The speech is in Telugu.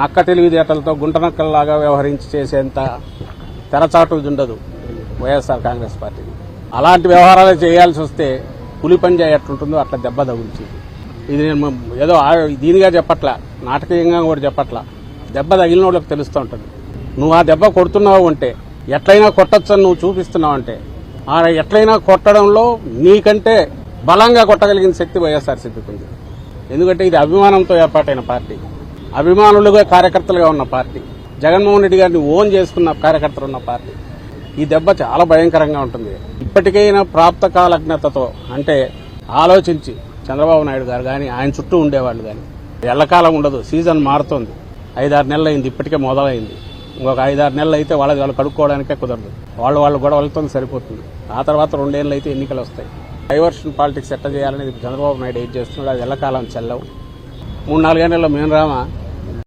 నక్క తెలివితేటలతో గుంటనక్కల్లాగా వ్యవహరించి చేసేంత తెరచాటు ఉండదు వైఎస్ఆర్ కాంగ్రెస్ పార్టీ. అలాంటి వ్యవహారాలు చేయాల్సి వస్తే పులి పంజా ఎట్లుంటుందో అట్లా దెబ్బ తగులుతుంది. ఇది నేను ఏదో దీనిగా చెప్పట్లా నాటకీయంగా కూడా చెప్పట్లా. దెబ్బ తగిలిన వాళ్ళకి తెలుస్తూ ఉంటుంది. నువ్వు ఆ దెబ్బ కొడుతున్నావు అంటే ఎట్లయినా కొట్టచ్చని నువ్వు చూపిస్తున్నావు అంటే ఆ ఎట్లయినా కొట్టడంలో నీకంటే బలంగా కొట్టగలిగిన శక్తి వైఎస్ఆర్సీపీకి ఉంది. ఎందుకంటే ఇది అభిమానంతో ఏర్పాటైన పార్టీ. అభిమానులుగా కార్యకర్తలుగా ఉన్న పార్టీ. జగన్మోహన్ రెడ్డి గారిని ఓన్ చేసుకున్న కార్యకర్తలు ఉన్న పార్టీ. ఈ దెబ్బ చాలా భయంకరంగా ఉంటుంది. ఇప్పటికైనా ప్రాప్త కాలజ్ఞతతో అంటే ఆలోచించి చంద్రబాబు నాయుడు గారు కానీ ఆయన చుట్టూ ఉండేవాళ్ళు కానీ ఎల్లకాలం ఉండదు. సీజన్ మారుతోంది. ఐదారు నెలలు అయింది ఇప్పటికే మొదలైంది. ఇంకొక ఐదారు నెలలు అయితే వాళ్ళది వాళ్ళు కడుక్కోవడానికే కుదరదు. వాళ్ళు వాళ్ళు గొడవలతో సరిపోతుంది. ఆ తర్వాత రెండేళ్ళు అయితే ఎన్నికలు వస్తాయి. డైవర్షన్ పాలిటిక్స్ ఎట్లా చేయాలనేది చంద్రబాబు నాయుడు ఏం చేస్తున్నాడు అది ఎల్లకాలం చెల్లవు. మూడు నాలుగేళ్ళలో మేము రామా